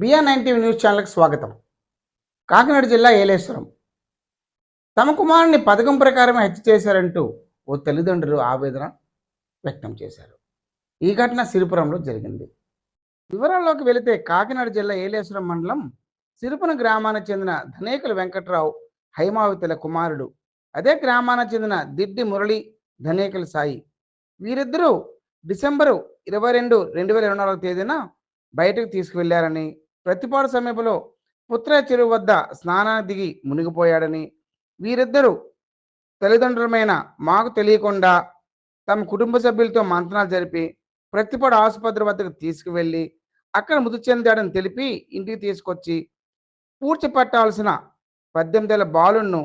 BR nine news ఛానల్కి స్వాగతం. కాకినాడ జిల్లా ఏలేశ్వరం. తమ కుమారుని పథకం ప్రకారమే హత్య చేశారంటూ ఓ తల్లిదండ్రులు ఆవేదన వ్యక్తం చేశారు. ఈ ఘటన సిరిపురంలో జరిగింది. వివరాల్లోకి వెళితే కాకినాడ జిల్లా ఏలేశ్వరం మండలం సిరిపురం గ్రామానికి చెందిన ధనేకల వెంకట్రావు హైమావతిల కుమారుడు. అదే గ్రామానికి చెందిన దిడ్డి మురళి ధనేకుల సాయి వీరిద్దరూ డిసెంబరు ఇరవై రెండు రెండు వేల ఇరవై నాలుగు తేదీన బయటకు తీసుకువెళ్ళారని ప్రతిపాడు సమీపంలో పుత్ర చెరువు వద్ద స్నానానికి దిగి మునిగిపోయాడని వీరిద్దరూ తల్లిదండ్రులమైన మాకు తెలియకుండా తమ కుటుంబ సభ్యులతో మంతనాలు జరిపి ప్రతిపాడు ఆసుపత్రి వద్దకు తీసుకువెళ్ళి అక్కడ మృతి చెందాడని తెలిపి ఇంటికి తీసుకొచ్చి పూడ్చిపట్టాల్సిన పద్దెనిమిదేళ్ళ బాలును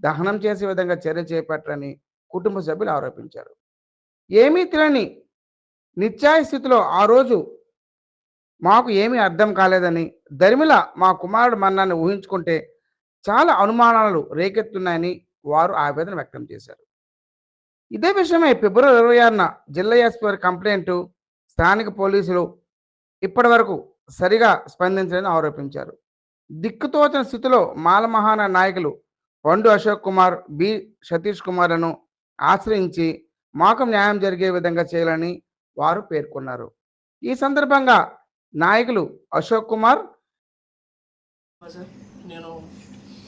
దహనం చేసే విధంగా చర్య చేపట్టారని కుటుంబ సభ్యులు ఆరోపించారు. ఏమీ తినని నిత్యాయ స్థితిలో ఆ రోజు మాకు ఏమీ అర్థం కాలేదని దరిమిల మా కుమారుడు మరణాన్ని ఊహించుకుంటే చాలా అనుమానాలు రేకెత్తున్నాయని వారు ఆవేదన వ్యక్తం చేశారు. ఇదే విషయమై ఫిబ్రవరి ఇరవై ఆరున జిల్లా ఎస్పీ కంప్లైంట్ స్థానిక పోలీసులు ఇప్పటి వరకు సరిగా స్పందించాలని ఆరోపించారు. దిక్కుతోచిన స్థితిలో మాలమహాన నాయకులు పండు అశోక్ కుమార్ బి సతీష్ కుమార్లను ఆశ్రయించి మాకు న్యాయం జరిగే విధంగా చేయాలని వారు పేర్కొన్నారు. ఈ సందర్భంగా నాయకులు అశోక్ కుమార్ సార్. నేను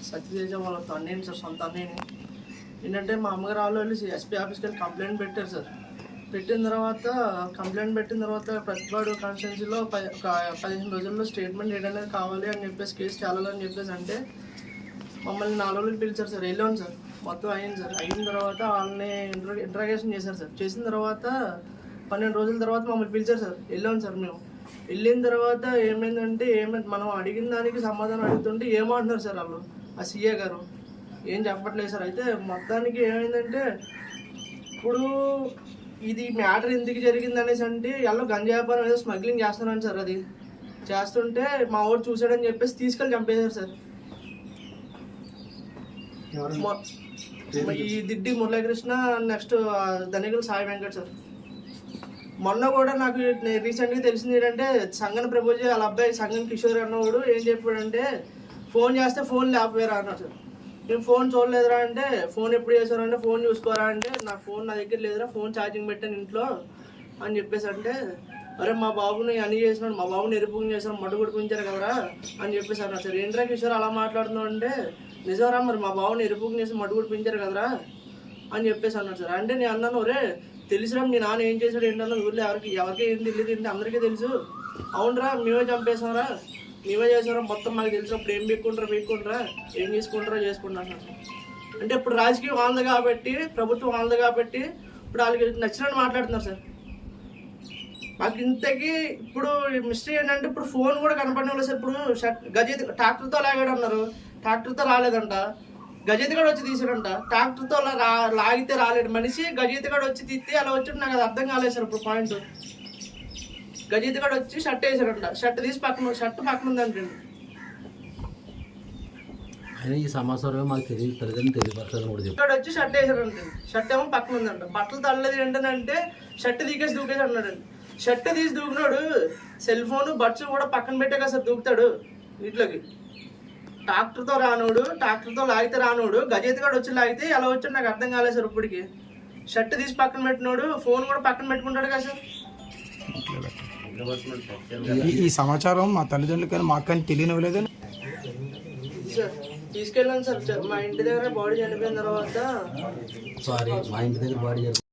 సత్యతేజ వాళ్ళ తండ్రిని సార్ సొంత అన్నయ్యని. ఏంటంటే మా అమ్మగారు వాళ్ళు వెళ్ళి ఎస్పీ ఆఫీస్కి వెళ్ళి కంప్లైంట్ పెట్టారు సార్. పెట్టిన తర్వాత కంప్లైంట్ పెట్టిన తర్వాత ప్రతిపాడు కాన్స్టిట్యున్సీలో ఒక పదిహేను రోజుల్లో స్టేట్మెంట్ ఏదైనా కావాలి అని చెప్పేసి కేసు చాలని చెప్పేసి అంటే మమ్మల్ని నాలుగు రోజులు పిలిచారు సార్. వెళ్ళాను సార్. మొత్తం అయింది సార్. అయిన తర్వాత వాళ్ళని ఇంట్రో ఇంట్రాగేషన్ చేశారు సార్. చేసిన తర్వాత పన్నెండు రోజుల తర్వాత మమ్మల్ని పిలిచారు సార్. వెళ్ళాం సార్ మేము. వెళ్ళిన తర్వాత ఏమైందంటే ఏమైంది మనం అడిగిన దానికి సమాధానం అడుగుతుంటే ఏమంటున్నారు సార్ వాళ్ళు? ఆ సీఏ గారు. ఏం చెప్పట్లేదు సార్. అయితే మొత్తానికి ఏమైందంటే ఇప్పుడు ఇది మ్యాటర్ ఎందుకు జరిగింది అనేసి అంటే ఎల్లో గంజా వ్యాపారం ఏదో స్మగ్లింగ్ చేస్తున్నాను సార్ అది. చేస్తుంటే మా ఊరు చూసాడని చెప్పేసి తీసుకెళ్ళి చంపేశారు సార్. ఈ దిడ్డి మురళీకృష్ణ నెక్స్ట్ ధనికులు సాయి వెంకట్ సార్. మొన్న కూడా నాకు రీసెంట్గా తెలిసింది ఏంటంటే సంగన్ ప్రభుజీ వాళ్ళ అబ్బాయి సంగన్ కిషోర్ అన్నవాడు ఏం చెప్పాడంటే ఫోన్ చేస్తే ఫోన్ లేకపోయారా అన్నాడు సార్. నేను ఫోన్ చూడలేదురా అంటే ఫోన్ ఎప్పుడు చేశారంటే ఫోన్ చూసుకోరా అంటే నా ఫోన్ నా దగ్గర లేదురా ఫోన్ ఛార్జింగ్ పెట్టాను ఇంట్లో అని చెప్పేసి అంటే అరే మా బాబుని అని చేసినాడు మా బాబుని ఎరుపుని చేశాను మడ్డు కొడుకుంచారు కదరా అని చెప్పేసి అన్నారు సార్ ఏంట్రా కిషోర్ అలా మాట్లాడుతున్నావు అంటే నిజంరా మరి మా బాబుని ఎరుపుని చేసి మడ్డు కొడిపించారు కదరా అని చెప్పేసి అన్నాడు సార్. అంటే నేను అన్నాను ఒరే తెలుసురా మీ నాన్న ఏం చేశాడు ఏంటన్నా ఊర్లో ఎవరికి ఎవరికి ఏం తెలియదు ఏంటి అందరికీ తెలుసు. అవునరా మేమే చంపేసాంరా మేమే చేసారా మొత్తం మాకు తెలుసు అప్పుడు ఏం పీక్కుంటారా పీక్కుంటారా ఏం చేసుకుంటారా చేసుకుంటాను అంటే ఇప్పుడు రాజకీయం వాళ్ళది కాబట్టి ప్రభుత్వం వాళ్ళది కాబట్టి ఇప్పుడు వాళ్ళకి నచ్చినట్టు మాట్లాడుతున్నారు సార్. మాకు ఇంతకీ ఇప్పుడు మిస్టరీ ఏంటంటే ఇప్పుడు ఫోన్ కూడా కనపడడం సార్ ఇప్పుడు గజెత్ ట్రాక్టర్తో లాగాడు అన్నారు. ట్రాక్టర్తో రాలేదంట. గజెత్ వచ్చి తీసాడంట. ట్రాక్టర్తో లా- రా- లాగితే రాలేడు మనిషి గజెత్ వచ్చి తీస్తే అలా వచ్చి నాకు అది అర్థం కాలేదు సార్ ఇప్పుడు పాయింట్. గజెత్ వచ్చి షర్ట్ వేసాడంట. షర్ట్ తీసి పక్కన షర్ట్ పక్కన ఉందంటండి అయినా ఈ సమాచారం మాకు తెలియదు తల్లిదండ్రులు తెలియపరచదని కూడా చెప్పారు. ఇక్కడ వచ్చి షర్ట్ వేసాడంట. షర్ట్ ఏమో పక్కన ఉందంట. బట్టలు తల్లలేదు ఏంటంటే షర్ట్ తీకేసి దూకేసి అన్నాడండి షర్ట్ తీసి దూకినాడు. సెల్ ఫోన్ బడ్స్ కూడా పక్కన పెట్టే కదా సార్ దూకుతాడు వీటిలోకి. ట్రాక్టర్తో రానోడు ట్రాక్టర్తో లాగితే రానోడు గజెత్తిగాడు వచ్చి లాగితే ఎలా వచ్చాడు నాకు అర్థం కాలేదు సార్ ఇప్పటికి. షర్ట్ తీసి పక్కన పెట్టినోడు ఫోన్ కూడా పక్కన పెట్టుకుంటాడు కదా సార్. ఈ- సమాచారం మా తల్లిదండ్రులు కానీ మాకు కానీ తెలియనివ్వలేదని. సార్ తీసుకెళ్ళాను సార్. మా ఇంటి దగ్గర బాడీ చనిపోయిన తర్వాత. సారీ మా ఇంటి దగ్గర బాడీ